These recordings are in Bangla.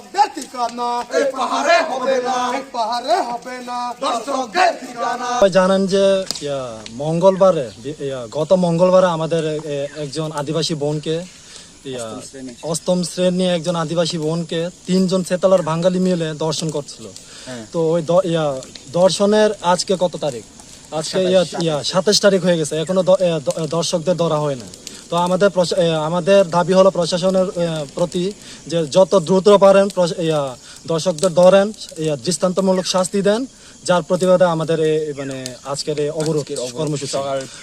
দর্শকদের ঠিকানা এই পাহাড়ে হবে না এই পাহাড়ে হবে না দর্শকদের ঠিকানা জানেন যে ইয়া, মঙ্গলবারে গত মঙ্গলবারে আমাদের একজন আদিবাসী বোনকে অষ্টম শ্রেণি। একজন আদিবাসী বোনকে তিনজন সেতালার বাঙালি মিলে দর্শন করছিল। তো ওই দ- ইয়া, দর্শনের আজকে কত তারিখ? আজকে ইয়া ইয়া সাতাশ তারিখ হয়ে গেছে। এখনও দর্শকদের ধরা হয় না। তো আমাদের প্রশা- আমাদের দাবি হলো প্রশাসনের প্রতি যে যত দ্রুত পারেন দর্শকদের ধরেন দৃষ্টান্তমূলক শাস্তি দেন যার প্রতিবাদে আমাদের এই মানে আজকের এই অবরোধ কর্মসূচি।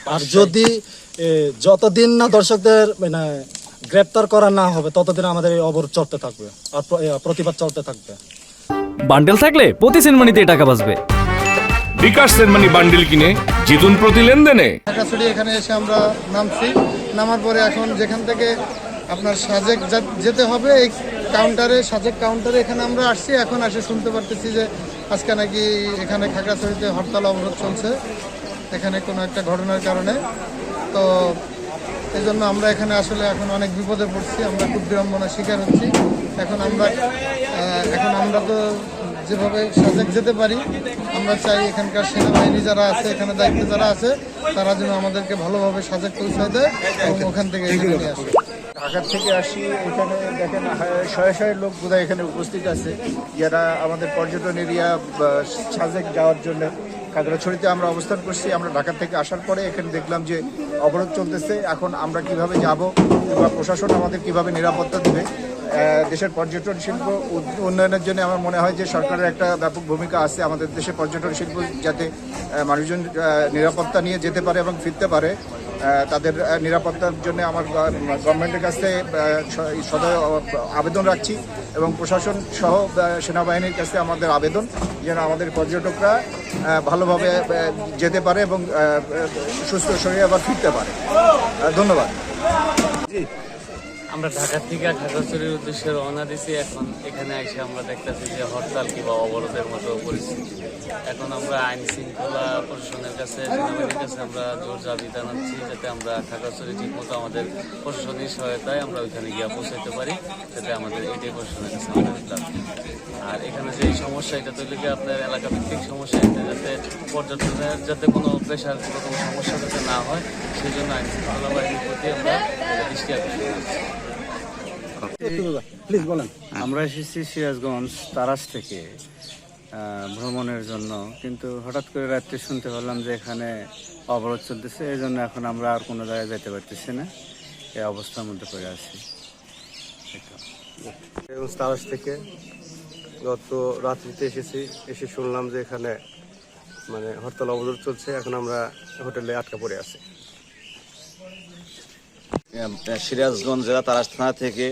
আর যদি যতদিন না দর্শকদের মানে গ্রেপ্তার করা না হবে ততদিন আমাদের এই অবরোধ চলতে থাকবে আর প্রতিবাদ চলতে থাকবে। বান্ডেল থাকলে প্রতি সিনেমানিতে টাকা বাঁচবে। বিকাশ সেনমানি বান্ডিল কিনে জিতুন প্রতি লেনদেনে। এখানে এসে আমরা নামছি। নামার পরে এখন যেখান থেকে আপনার সাজেক যেতে হবে, এই কাউন্টারে সাজেক কাউন্টারে এখানে আমরা আসছি। এখন আসে শুনতে পারতেছি যে আজকে নাকি এখানে খাগড়াছড়িতে হরতাল অবরোধ চলছে। এখানে কোনো একটা ঘটনার কারণে। তো এই জন্য আমরা এখানে আসলে এখন অনেক বিপদে পড়ছি। আমরা খুব বিড়ম্বনার শিকার হচ্ছি। এখন আমরা এখন আমরা তো যেভাবে সাজেক যেতে পারি, আমরা চাই এখানকার সেনাবাহিনী যারা আছে, এখানে দায়িত্বে যারা আছে, তারা যেন আমাদেরকে ভালোভাবে সাজেক পৌঁছায় দেয় এবং ওখান থেকে এগিয়ে আসে। ঢাকার থেকে আসি, এখানে দেখেন, শয়ে শয়ে লোক বোধহয় এখানে উপস্থিত আছে, যারা আমাদের পর্যটন এরিয়া সাজেক যাওয়ার জন্য খাগড়াছড়িতে আমরা অবস্থান করছি, আমরা ঢাকা থেকে আসার পরে এখানে দেখলাম যে অবরোধ চলতেছে, এখন আমরা কীভাবে যাব, বা প্রশাসন আমাদের কীভাবে নিরাপত্তা দেবে দেশের পর্যটন শিল্প উন্নয়নের জন্য আমার মনে হয় যে সরকারের একটা ব্যাপক ভূমিকা আছে আমাদের দেশের পর্যটন শিল্প যাতে মানুষজন নিরাপত্তা নিয়ে যেতে পারে এবং ফিরতে পারে। তাদের নিরাপত্তার জন্য আমার গভর্নমেন্টের কাছে সদয় আবেদন রাখছি এবং প্রশাসন সহ সেনাবাহিনীর কাছে আমাদের আবেদন যেন আমাদের পর্যটকরা ভালোভাবে যেতে পারে এবং সুস্থ শরীরে আবার ফিরতে পারে। ধন্যবাদ। আমরা ঢাকা থেকে ঢাকাচুরির উদ্দেশ্যে রওনা দিছি। এখন এখানে এসে আমরা দেখতেছি যে হরতাল কিংবা অবরোধের মতো পরিস্থিতি। এখন আমরা আইন শৃঙ্খলা প্রশাসনের কাছে, সেনাবাহিনীর কাছে আমরা জোর দাবি জানাচ্ছি যাতে আমরা ঢাকাচুরি ঠিক মতো আমাদের প্রশাসনের সহায়তায় আমরা ওইখানে গিয়ে পৌঁছাতে পারি, যাতে আমাদের এটাই প্রশাসনের কাছে আমাদের আর এখানে যে সমস্যা এটা তৈরি কি আপনার এলাকা ভিত্তিক সমস্যা এটা যাতে পর্যটনের যাতে কোনো পেশার কোনো কোনো সমস্যা যাতে না হয় সেই জন্য আইন শৃঙ্খলা বাহিনীর প্রতি আমরা দৃষ্টি আকর্ষণ করছি। আমরা এসেছি সিরাজগঞ্জ তারাস থেকে ভ্রমণের জন্য কিন্তু হঠাৎ করে রাত্রে শুনতে পারলাম যে এখানে অবরোধ চলতেছে এই জন্য এখন আমরা আর কোনো জায়গায় যেতে পারতেছি না এই অবস্থার মধ্যে পড়ে আছি। তারাস থেকে গত রাত্রিতে এসেছি, এসে শুনলাম যে এখানে মানে হরতাল অবরোধ চলছে, এখন আমরা হোটেলে আটকা পড়ে আছি। সিরাজগঞ্জ জেলা তারাস থানা থেকে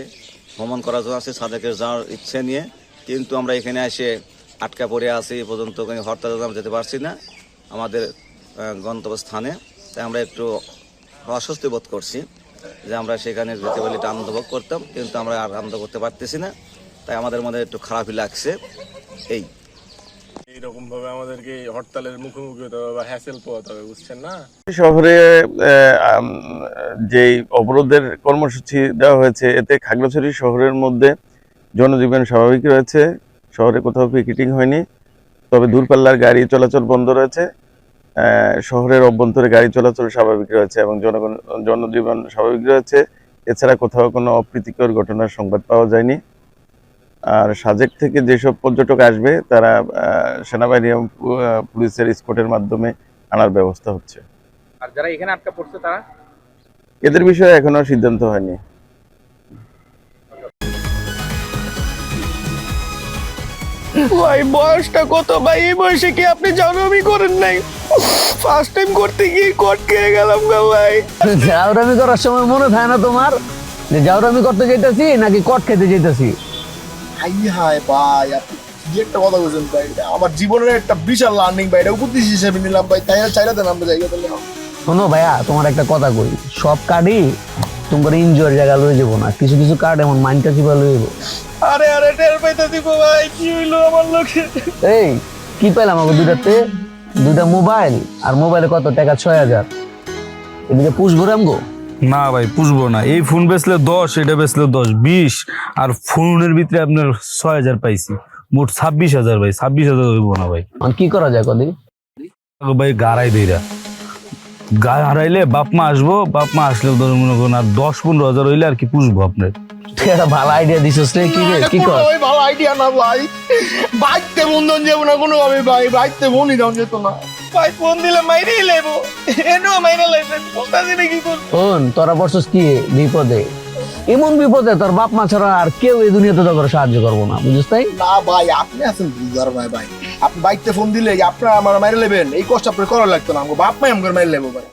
ভ্রমণ করার জন্য আসছি, সাদেকের যাওয়ার ইচ্ছে নিয়ে। কিন্তু আমরা এখানে এসে আটকা পড়ে আছি, এ পর্যন্ত হরতাল আমরা যেতে পারছি না, আমাদের গন্তব্যস্থানে। তাই আমরা একটু অস্বস্তি বোধ করছি যে আমরা সেখানে যেতে পারলে আনন্দ ভোগ করতাম, কিন্তু আমরা আর আনন্দ করতে পারতেছি না। তাই আমাদের মধ্যে একটু খারাপই লাগছে। এই। আমাদেরকে হরতালের মুখোমুখি হতে হবে বা হ্যাসেল হবে বুঝছেন না? শহরে যে অবরোধের কর্মসূচি দেওয়া হয়েছে এতে খাগড়াছড়ি শহরের মধ্যে জনজীবন স্বাভাবিক রয়েছে। শহরে কোথাও পিকেটিং হয়নি তবে দূরপাল্লার গাড়ি চলাচল বন্ধ রয়েছে। শহরের অভ্যন্তরে গাড়ি চলাচল স্বাভাবিক রয়েছে এবং জনগণ জনজীবন স্বাভাবিক রয়েছে। এছাড়া কোথাও কোনো অপ্রীতিকর ঘটনার সংবাদ পাওয়া যায়নি। আর সাজেক থেকে যেসব পর্যটক আসবে তারা সেনাবাহিনী এবং পুলিশের স্কোটের মাধ্যমে আনার ব্যবস্থা হচ্ছে। আর যারা এখানে আটকা পড়ছে তারা? এদের বিষয়ে এখনও সিদ্ধান্ত হয়নি। ভাই বয়সটা কত? ভাই এই বয়সে কি আপনি জানামি করেন নাই? ফার্স্ট টাইম করতে গিয়ে কট খেয়ে গেলাম গা ভাই। জাউরামি করার সময় মনে থাকে না তোমার? যে জাউরামি করতে যেতেছি নাকি কট খেতে যেতেছি হাই হাই ভাই আপনি কি একটা কথা বলছেন ভাই? আমার জীবনের একটা বিশাল লার্নিং ভাই এটা উপদেশ হিসেবে নিলাম ভাই তাই চাইলে দেন আমরা জায়গা তাহলে শোনো ভাইয়া তোমার একটা কথা কই সব কার্ডই তোমার ইনজয়ের জায়গা লয়ে যাব না কিছু কিছু কার্ড এমন মাইন্ডটা কিবা লয়ে যাব? আরে আরে টের পাইতে দিব ভাই কি হইল আমার লোকে এই কি পেলাম আমাকে দুইটাতে? দুইটা মোবাইল আর মোবাইলে কত টাকা? ছয় হাজার। এদিকে পুষ ভরে আমগো? না ভাই পুষবো না। এই ফোন বেচলে দশ এটা বেচলে দশ বিশ আর ফোনের ভিতরে আপনার ছয় হাজার পাইছি। মোট ছাব্বিশ হাজার ভাই ছাব্বিশ হাজার হইব না ভাই। কি করা যায় কদিন? ভাই গাড়াই দেইরা গায়ে হারাইলে বাপ মা আসব বাপ মা আসলে ধরো মনে করুন আর দশ পনেরো হাজার হইলে আর কি পুষবো আপনার। তুই একটা ভালো আইডিয়া দিছিস রে কি রে কি কর? ভালো আইডিয়া না ভাই। বাইতে বন্ধন যাব না কোনো ভাবে ভাই বাইতে বনই দাম যেত না। ভাই ফোন দিলে মাইরেই লেবো। এনো মাইরে লাইবেন বুঝতেছি না কি করব ফোন? তোরা পড়ছিস কি বিপদে? এমন বিপদে তোর বাপ মা ছাড়া আর কেউ এই দুনিয়াতে তোর সাহায্য করব না বুঝিস তাই? না ভাই আপনি আছেন বুঝার ভাই ভাই? আপনি বাইকতে ফোন দিলে আপনারা আমার মাইরে নেবেন এই কষ্ট আপনার করা লাগতো না আমাকে বাপ মাই আমার মাইরে লেবো ভাই।